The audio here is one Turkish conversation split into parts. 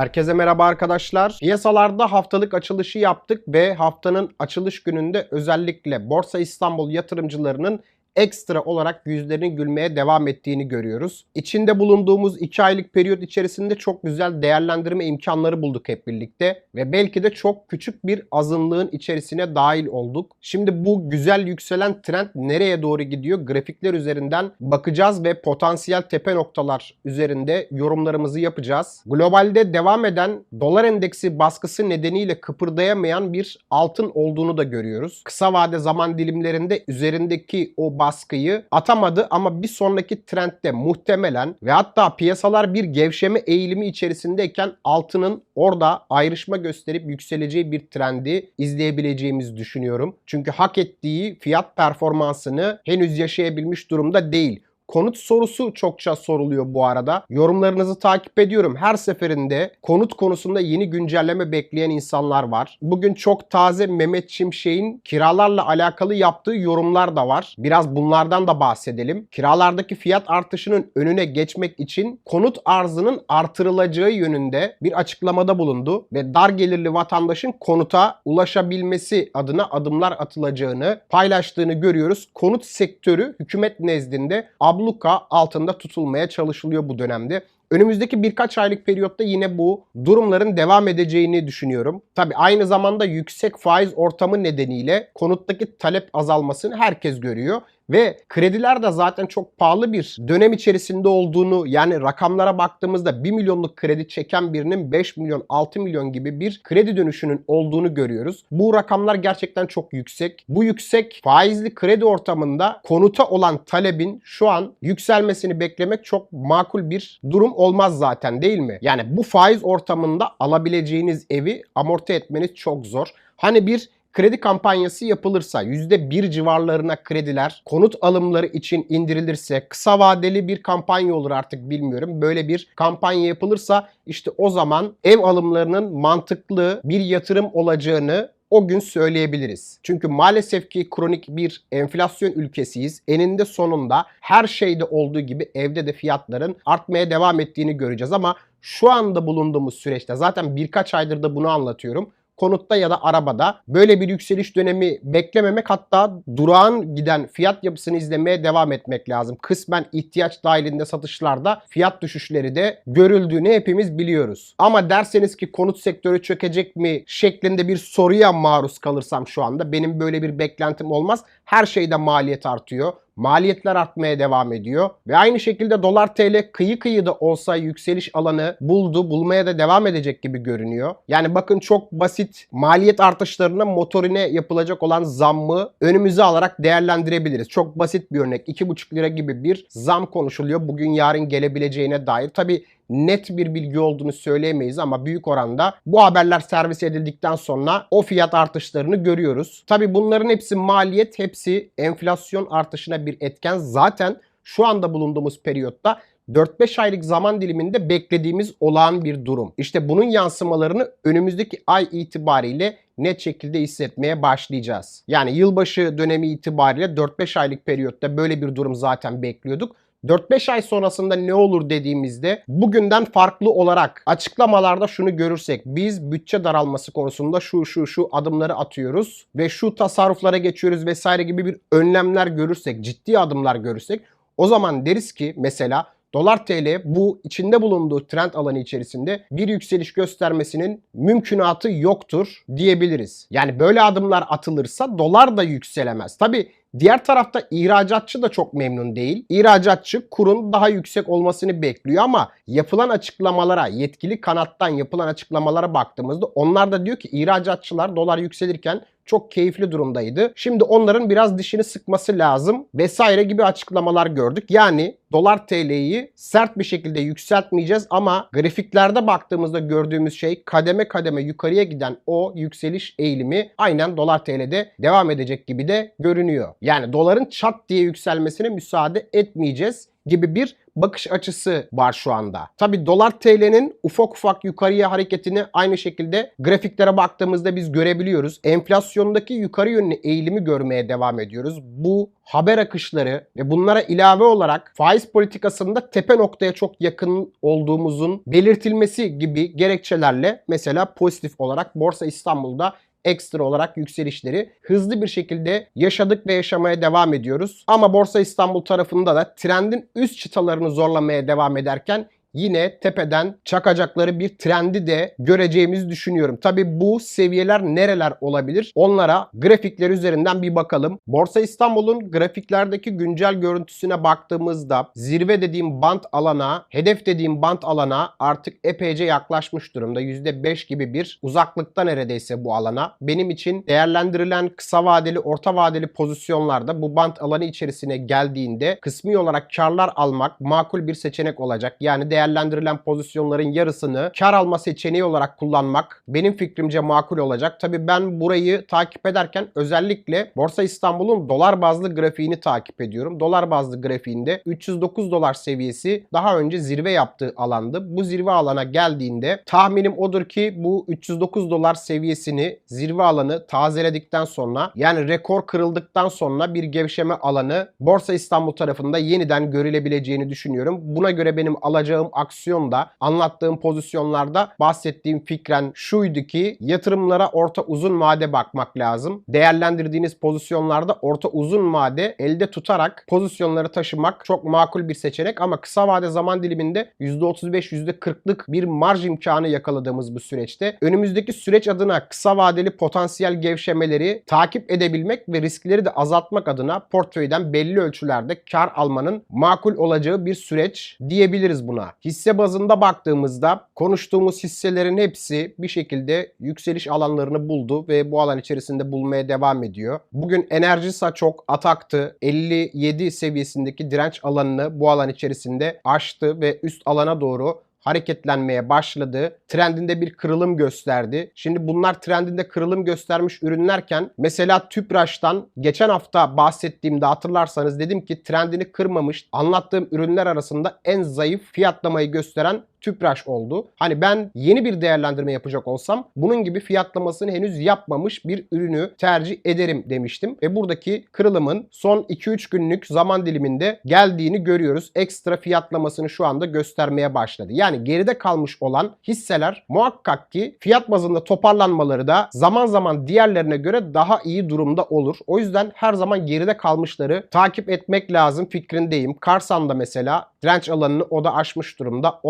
Herkese merhaba arkadaşlar. Piyasalarda haftalık açılışı yaptık ve haftanın açılış gününde özellikle Borsa İstanbul yatırımcılarının ekstra olarak yüzlerinin gülmeye devam ettiğini görüyoruz. İçinde bulunduğumuz 2 aylık periyot içerisinde çok güzel değerlendirme imkanları bulduk hep birlikte ve belki de çok küçük bir azınlığın içerisine dahil olduk. Şimdi bu güzel yükselen trend nereye doğru gidiyor? Grafikler üzerinden bakacağız ve potansiyel tepe noktalar üzerinde yorumlarımızı yapacağız. Globalde devam eden dolar endeksi baskısı nedeniyle kıpırdayamayan bir altın olduğunu da görüyoruz. Kısa vade zaman dilimlerinde üzerindeki o baskıyı atamadı ama bir sonraki trendde muhtemelen ve hatta piyasalar bir gevşeme eğilimi içerisindeyken altının orada ayrışma gösterip yükseleceği bir trendi izleyebileceğimizi düşünüyorum. Çünkü hak ettiği fiyat performansını henüz yaşayabilmiş durumda değil. Konut sorusu çokça soruluyor bu arada. Yorumlarınızı takip ediyorum. Her seferinde konut konusunda yeni güncelleme bekleyen insanlar var. Bugün çok taze Mehmet Şimşek'in kiralarla alakalı yaptığı yorumlar da var. Biraz bunlardan da bahsedelim. Kiralardaki fiyat artışının önüne geçmek için konut arzının artırılacağı yönünde bir açıklamada bulundu ve dar gelirli vatandaşın konuta ulaşabilmesi adına adımlar atılacağını paylaştığını görüyoruz. Konut sektörü hükümet nezdinde abluka altında tutulmaya çalışılıyor bu dönemde. Önümüzdeki birkaç aylık periyotta yine bu durumların devam edeceğini düşünüyorum. Tabi aynı zamanda yüksek faiz ortamı nedeniyle konuttaki talep azalmasını herkes görüyor. Ve krediler de zaten çok pahalı bir dönem içerisinde olduğunu yani rakamlara baktığımızda 1 milyonluk kredi çeken birinin 5 milyon 6 milyon gibi bir kredi dönüşünün olduğunu görüyoruz. Bu rakamlar gerçekten çok yüksek. Bu yüksek faizli kredi ortamında konuta olan talebin şu an yükselmesini beklemek çok makul bir durum olmaz zaten değil mi? Yani bu faiz ortamında alabileceğiniz evi amorti etmeniz çok zor. Hani bir kredi kampanyası yapılırsa %1 civarlarına krediler konut alımları için indirilirse kısa vadeli bir kampanya olur artık bilmiyorum. Böyle bir kampanya yapılırsa işte o zaman ev alımlarının mantıklı bir yatırım olacağını o gün söyleyebiliriz. Çünkü maalesef ki kronik bir enflasyon ülkesiyiz. Eninde sonunda her şeyde olduğu gibi evde de fiyatların artmaya devam ettiğini göreceğiz ama şu anda bulunduğumuz süreçte zaten birkaç aydır da bunu anlatıyorum konutta ya da arabada böyle bir yükseliş dönemi beklememek hatta durağan giden fiyat yapısını izlemeye devam etmek lazım. Kısmen ihtiyaç dahilinde satışlarda fiyat düşüşleri de görüldüğünü hepimiz biliyoruz. Ama derseniz ki konut sektörü çökecek mi şeklinde bir soruya maruz kalırsam şu anda benim böyle bir beklentim olmaz. Her şeyde maliyet artıyor. Maliyetler artmaya devam ediyor. Ve aynı şekilde dolar TL kıyı kıyı da olsa yükseliş alanı buldu. Bulmaya da devam edecek gibi görünüyor. Yani bakın çok basit maliyet artışlarına motorine yapılacak olan zammı önümüze alarak değerlendirebiliriz. Çok basit bir örnek. 2,5 lira gibi bir zam konuşuluyor. Bugün yarın gelebileceğine dair. Tabi net bir bilgi olduğunu söyleyemeyiz ama büyük oranda bu haberler servis edildikten sonra o fiyat artışlarını görüyoruz. Tabi bunların hepsi maliyet, hepsi enflasyon artışına bir etken. Zaten şu anda bulunduğumuz periyotta 4-5 aylık zaman diliminde beklediğimiz olağan bir durum. İşte bunun yansımalarını önümüzdeki ay itibariyle net şekilde hissetmeye başlayacağız. Yani yılbaşı dönemi itibariyle 4-5 aylık periyotta böyle bir durum zaten bekliyorduk. 4-5 ay sonrasında ne olur dediğimizde bugünden farklı olarak açıklamalarda şunu görürsek biz bütçe daralması konusunda şu şu şu adımları atıyoruz ve şu tasarruflara geçiyoruz vesaire gibi bir önlemler görürsek, ciddi adımlar görürsek o zaman deriz ki mesela Dolar TL bu içinde bulunduğu trend alanı içerisinde bir yükseliş göstermesinin mümkünatı yoktur diyebiliriz. Yani böyle adımlar atılırsa dolar da yükselemez. Tabi Diğer tarafta ihracatçı da çok memnun değil. İhracatçı kurun daha yüksek olmasını bekliyor ama yapılan açıklamalara, yetkili kanattan yapılan açıklamalara baktığımızda onlar da diyor ki ihracatçılar dolar yükselirken çok keyifli durumdaydı. Şimdi onların biraz dişini sıkması lazım vesaire gibi açıklamalar gördük. Yani dolar TL'yi sert bir şekilde yükseltmeyeceğiz ama grafiklerde baktığımızda gördüğümüz şey kademe kademe yukarıya giden o yükseliş eğilimi aynen dolar TL'de devam edecek gibi de görünüyor. Yani doların çat diye yükselmesine müsaade etmeyeceğiz. gibi bir bakış açısı var şu anda. Tabi dolar TL'nin ufak ufak yukarıya hareketini aynı şekilde grafiklere baktığımızda biz görebiliyoruz. Enflasyondaki yukarı yönlü eğilimi görmeye devam ediyoruz. Bu haber akışları ve bunlara ilave olarak faiz politikasında tepe noktaya çok yakın olduğumuzun belirtilmesi gibi gerekçelerle mesela pozitif olarak Borsa İstanbul'da ekstra olarak yükselişleri hızlı bir şekilde yaşadık ve yaşamaya devam ediyoruz. Ama Borsa İstanbul tarafında da trendin üst çıtalarını zorlamaya devam ederken yine tepeden çakacakları bir trendi de göreceğimizi düşünüyorum. Tabi bu seviyeler nereler olabilir? Onlara grafikler üzerinden bir bakalım. Borsa İstanbul'un grafiklerdeki güncel görüntüsüne baktığımızda zirve dediğim bant alana, hedef dediğim bant alana artık epeyce yaklaşmış durumda. %5 gibi bir uzaklıkta neredeyse bu alana. Benim için değerlendirilen kısa vadeli, orta vadeli pozisyonlarda bu bant alanı içerisine geldiğinde kısmi olarak karlar almak makul bir seçenek olacak. Yani değerlendirilen pozisyonların yarısını kar alma seçeneği olarak kullanmak benim fikrimce makul olacak. Tabi ben burayı takip ederken özellikle Borsa İstanbul'un dolar bazlı grafiğini takip ediyorum. Dolar bazlı grafiğinde 309 dolar seviyesi daha önce zirve yaptığı alandı. Bu zirve alana geldiğinde tahminim odur ki bu 309 dolar seviyesini zirve alanı tazeledikten sonra yani rekor kırıldıktan sonra bir gevşeme alanı Borsa İstanbul tarafında yeniden görülebileceğini düşünüyorum. Buna göre benim alacağım aksiyonda anlattığım pozisyonlarda bahsettiğim fikren şuydu ki yatırımlara orta uzun vade bakmak lazım. Değerlendirdiğiniz pozisyonlarda orta uzun vade elde tutarak pozisyonları taşımak çok makul bir seçenek ama kısa vade zaman diliminde %35 %40'lık bir marj imkanı yakaladığımız bu süreçte önümüzdeki süreç adına kısa vadeli potansiyel gevşemeleri takip edebilmek ve riskleri de azaltmak adına portföyden belli ölçülerde kar almanın makul olacağı bir süreç diyebiliriz buna. Hisse bazında baktığımızda konuştuğumuz hisselerin hepsi bir şekilde yükseliş alanlarını buldu ve bu alan içerisinde bulmaya devam ediyor. Bugün Enerjisa çok ataktı. 57 seviyesindeki direnç alanını bu alan içerisinde aştı ve üst alana doğru hareketlenmeye başladı. Trendinde bir kırılım gösterdi. Şimdi bunlar trendinde kırılım göstermiş ürünlerken mesela Tüpraş'tan geçen hafta bahsettiğimde hatırlarsanız dedim ki trendini kırmamış anlattığım ürünler arasında en zayıf fiyatlamayı gösteren Tüpraş oldu. Hani ben yeni bir değerlendirme yapacak olsam bunun gibi fiyatlamasını henüz yapmamış bir ürünü tercih ederim demiştim. Ve buradaki kırılımın son 2-3 günlük zaman diliminde geldiğini görüyoruz. Ekstra fiyatlamasını şu anda göstermeye başladı. Yani geride kalmış olan hisseler muhakkak ki fiyat bazında toparlanmaları da zaman zaman diğerlerine göre daha iyi durumda olur. O yüzden her zaman geride kalmışları takip etmek lazım fikrindeyim. Karsan'da mesela direnç alanını o da aşmış durumda.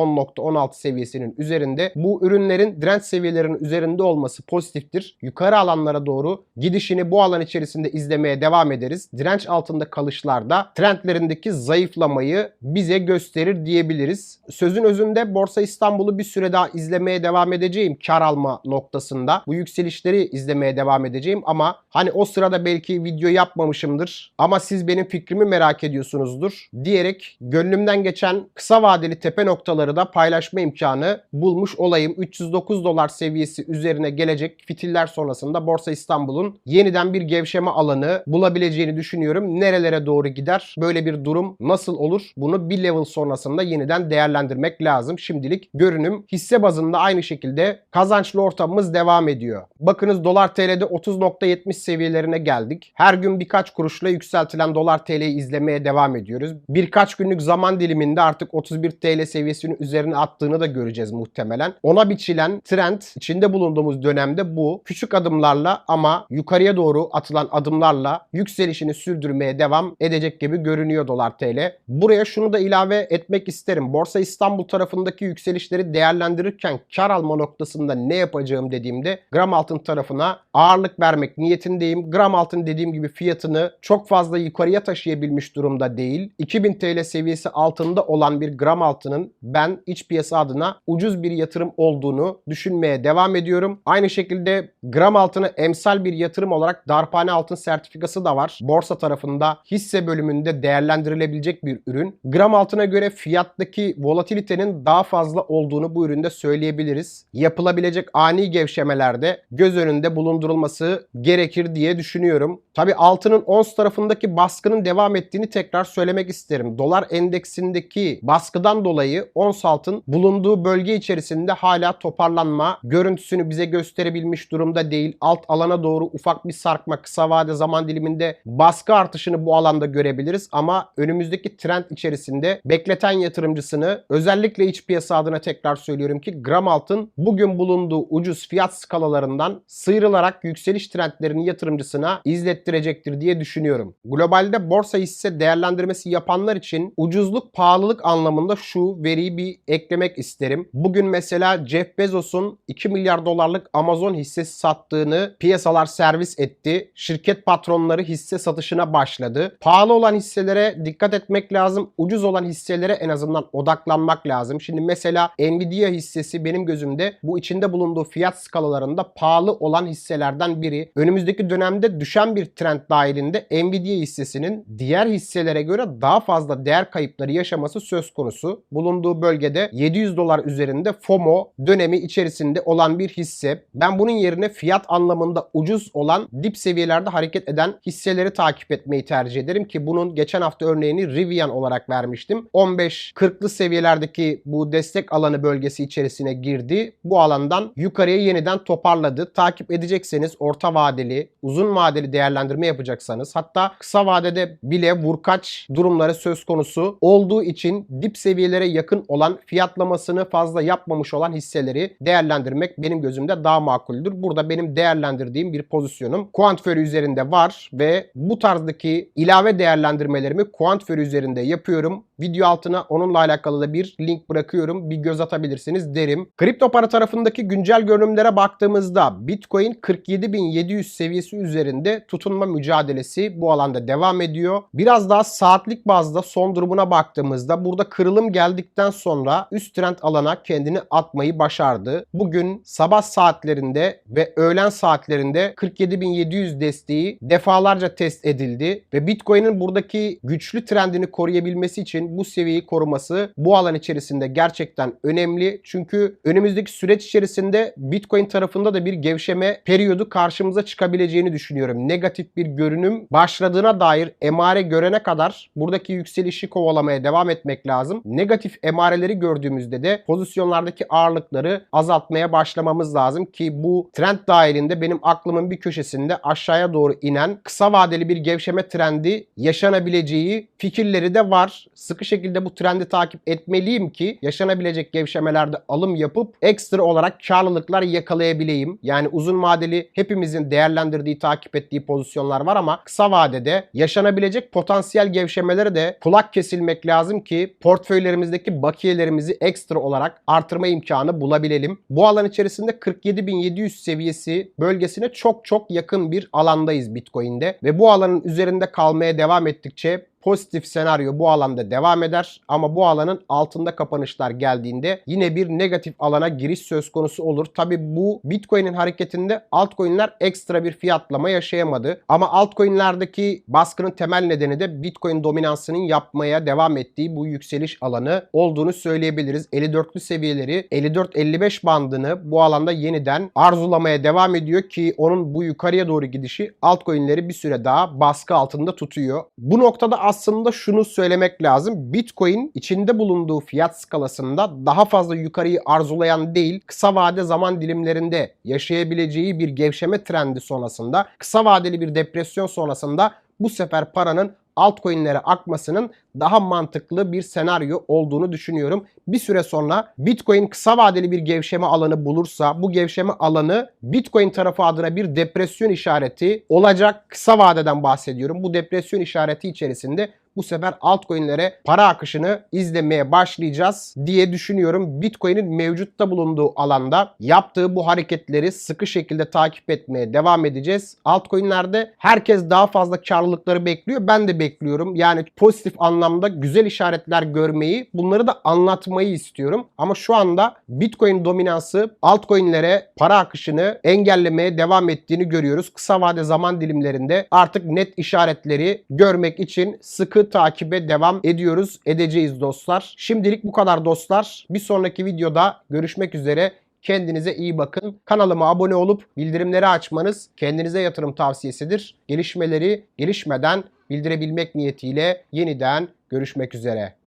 10.16 seviyesinin üzerinde. Bu ürünlerin direnç seviyelerinin üzerinde olması pozitiftir. Yukarı alanlara doğru gidişini bu alan içerisinde izlemeye devam ederiz. Direnç altında kalışlarda trendlerindeki zayıflamayı bize gösterir diyebiliriz. Sözün özünde Borsa İstanbul'u bir süre daha izlemeye devam edeceğim kar alma noktasında. Bu yükselişleri izlemeye devam edeceğim ama hani o sırada belki video yapmamışımdır ama siz benim fikrimi merak ediyorsunuzdur diyerek gönlümden geçen kısa vadeli tepe noktaları da paylaşma imkanı bulmuş olayım. 309 dolar seviyesi üzerine gelecek fitiller sonrasında Borsa İstanbul'un yeniden bir gevşeme alanı bulabileceğini düşünüyorum. Nerelere doğru gider? Böyle bir durum nasıl olur? Bunu bir level sonrasında yeniden değerlendirmek lazım. Şimdilik görünüm hisse bazında aynı şekilde kazançlı ortamımız devam ediyor. Bakınız dolar TL'de 30.70 seviyelerine geldik. Her gün birkaç kuruşla yükseltilen dolar TL'yi izlemeye devam ediyoruz. Birkaç günlük zaman diliminde artık 31 TL seviyesinin üzerine attığını da göreceğiz muhtemelen. Ona biçilen trend içinde bulunduğumuz dönemde bu. Küçük adımlarla ama yukarıya doğru atılan adımlarla yükselişini sürdürmeye devam edecek gibi görünüyor dolar TL. Buraya şunu da ilave etmek isterim. Borsa İstanbul tarafındaki yükselişleri değerlendirirken kar alma noktasında ne yapacağım dediğimde gram altın tarafına ağırlık vermek niyetindeyim. Gram altın dediğim gibi fiyatını çok fazla yukarıya taşıyabilmiş durumda değil. 2000 TL seviyesi altında olan bir gram altının ben iç piyasa adına ucuz bir yatırım olduğunu düşünmeye devam ediyorum. Aynı şekilde gram altını emsal bir yatırım olarak darphane altın sertifikası da var. Borsa tarafında hisse bölümünde değerlendirilebilecek bir ürün. Gram altına göre fiyattaki volatilitenin daha fazla olduğunu bu üründe söyleyebiliriz. Yapılabilecek ani gevşemelerde göz önünde bulundurulması gerekir diye düşünüyorum. Tabi altının ons tarafındaki baskının devam ettiğini tekrar söylemek isterim. Dolar endeksindeki baskıdan dolayı ons altın bulunduğu bölge içerisinde hala toparlanma görüntüsünü bize gösterebilmiş durumda değil. Alt alana doğru ufak bir sarkma kısa vade zaman diliminde baskı artışını bu alanda görebiliriz ama önümüzdeki trend içerisinde bekleten yatırımcısını özellikle iç piyasa adına tekrar söylüyorum ki gram altın bugün bulunduğu ucuz fiyat skalalarından sıyrılarak yükseliş trendlerini yatırımcısına izlettirecektir diye düşünüyorum. Globalde borsa hisse değerlendirmesi yapanlar için ucuzluk pahalılık anlamında şu veriyi bir eklemek isterim. Bugün mesela Jeff Bezos'un 2 milyar dolarlık Amazon hissesi sattığını piyasalar servis etti. Şirket patronları hisse satışına başladı. Pahalı olan hisselere dikkat etmek lazım. Ucuz olan hisselere en azından odaklanmak lazım. Şimdi mesela Nvidia hissesi benim gözümde bu içinde bulunduğu fiyat skalalarında pahalı olan hisselerden biri. Önümüzdeki dönemde düşen bir trend dahilinde Nvidia hissesinin diğer hisselere göre daha fazla değer kayıpları yaşaması söz konusu. Bulunduğu bölgede 700 dolar üzerinde FOMO dönemi içerisinde olan bir hisse. Ben bunun yerine fiyat anlamında ucuz olan dip seviyelerde hareket eden hisseleri takip etmeyi tercih ederim ki bunun geçen hafta örneğini Rivian olarak vermiştim. 15-40'lı seviyelerdeki bu destek alanı bölgesi içerisine girdi. Bu alandan yukarıya yeniden toparladı. Takip edecekseniz orta vadeli, uzun vadeli değerlendirme yapacaksanız hatta kısa vadede bile vurkaç durumları söz konusu olduğu için dip seviyelere yakın olan fiyatlamasını fazla yapmamış olan hisseleri değerlendirmek benim gözümde daha makuldür. Burada benim değerlendirdiğim bir pozisyonum Quantföry üzerinde var ve bu tarzdaki ilave değerlendirmelerimi Quantföry üzerinde yapıyorum. Video altına onunla alakalı da bir link bırakıyorum. Bir göz atabilirsiniz derim. Kripto para tarafındaki güncel görünümlere baktığımızda Bitcoin 47.700 seviyesi üzerinde tutunma mücadelesi bu alanda devam ediyor. Biraz daha saatlik bazda son durumuna baktığımızda burada kırılım geldikten sonra üst trend alana kendini atmayı başardı. Bugün sabah saatlerinde ve öğlen saatlerinde 47.700 desteği defalarca test edildi ve Bitcoin'in buradaki güçlü trendini koruyabilmesi için bu seviyeyi koruması bu alan içerisinde gerçekten önemli. Çünkü önümüzdeki süreç içerisinde Bitcoin tarafında da bir gevşeme periyodu karşımıza çıkabileceğini düşünüyorum. Negatif bir görünüm başladığına dair emare görene kadar buradaki yükselişi kovalamaya devam etmek lazım. Negatif emareleri gördüğümüzde de pozisyonlardaki ağırlıkları azaltmaya başlamamız lazım ki bu trend dahilinde benim aklımın bir köşesinde aşağıya doğru inen kısa vadeli bir gevşeme trendi yaşanabileceği fikirleri de var. Sıkı şekilde bu trendi takip etmeliyim ki yaşanabilecek gevşemelerde alım yapıp ekstra olarak karlılıklar yakalayabileyim. Yani uzun vadeli hepimizin değerlendirdiği, takip ettiği pozisyonlar var ama kısa vadede yaşanabilecek potansiyel gevşemelere de kulak kesilmek lazım ki portföylerimizdeki bakiyelerimizi ekstra olarak artırma imkanı bulabilelim. Bu alan içerisinde 47.700 seviyesi bölgesine çok çok yakın bir alandayız Bitcoin'de ve bu alanın üzerinde kalmaya devam ettikçe pozitif senaryo bu alanda devam eder ama bu alanın altında kapanışlar geldiğinde yine bir negatif alana giriş söz konusu olur. Tabi bu Bitcoin'in hareketinde altcoin'ler ekstra bir fiyatlama yaşayamadı. Ama altcoin'lerdeki baskının temel nedeni de Bitcoin dominansının yapmaya devam ettiği bu yükseliş alanı olduğunu söyleyebiliriz. 54'lü seviyeleri 54-55 bandını bu alanda yeniden arzulamaya devam ediyor ki onun bu yukarıya doğru gidişi altcoin'leri bir süre daha baskı altında tutuyor. Bu noktada aslında şunu söylemek lazım. Bitcoin içinde bulunduğu fiyat skalasında daha fazla yukarıyı arzulayan değil, kısa vade zaman dilimlerinde yaşayabileceği bir gevşeme trendi sonrasında, kısa vadeli bir depresyon sonrasında bu sefer paranın altcoin'lere akmasının daha mantıklı bir senaryo olduğunu düşünüyorum. Bir süre sonra Bitcoin kısa vadeli bir gevşeme alanı bulursa bu gevşeme alanı Bitcoin tarafı adına bir depresyon işareti olacak. Kısa vadeden bahsediyorum. Bu depresyon işareti içerisinde bu sefer altcoin'lere para akışını izlemeye başlayacağız diye düşünüyorum. Bitcoin'in mevcutta bulunduğu alanda yaptığı bu hareketleri sıkı şekilde takip etmeye devam edeceğiz. Altcoin'lerde herkes daha fazla karlılıkları bekliyor. Ben de bekliyorum. Yani pozitif anlamda güzel işaretler görmeyi, bunları da anlatmayı istiyorum. Ama şu anda Bitcoin dominansı altcoin'lere para akışını engellemeye devam ettiğini görüyoruz. Kısa vade zaman dilimlerinde artık net işaretleri görmek için sıkı takibe devam ediyoruz, edeceğiz dostlar. Şimdilik bu kadar dostlar. Bir sonraki videoda görüşmek üzere. Kendinize iyi bakın. Kanalıma abone olup bildirimleri açmanız kendinize yatırım tavsiyesidir. Gelişmeleri gelişmeden bildirebilmek niyetiyle yeniden görüşmek üzere.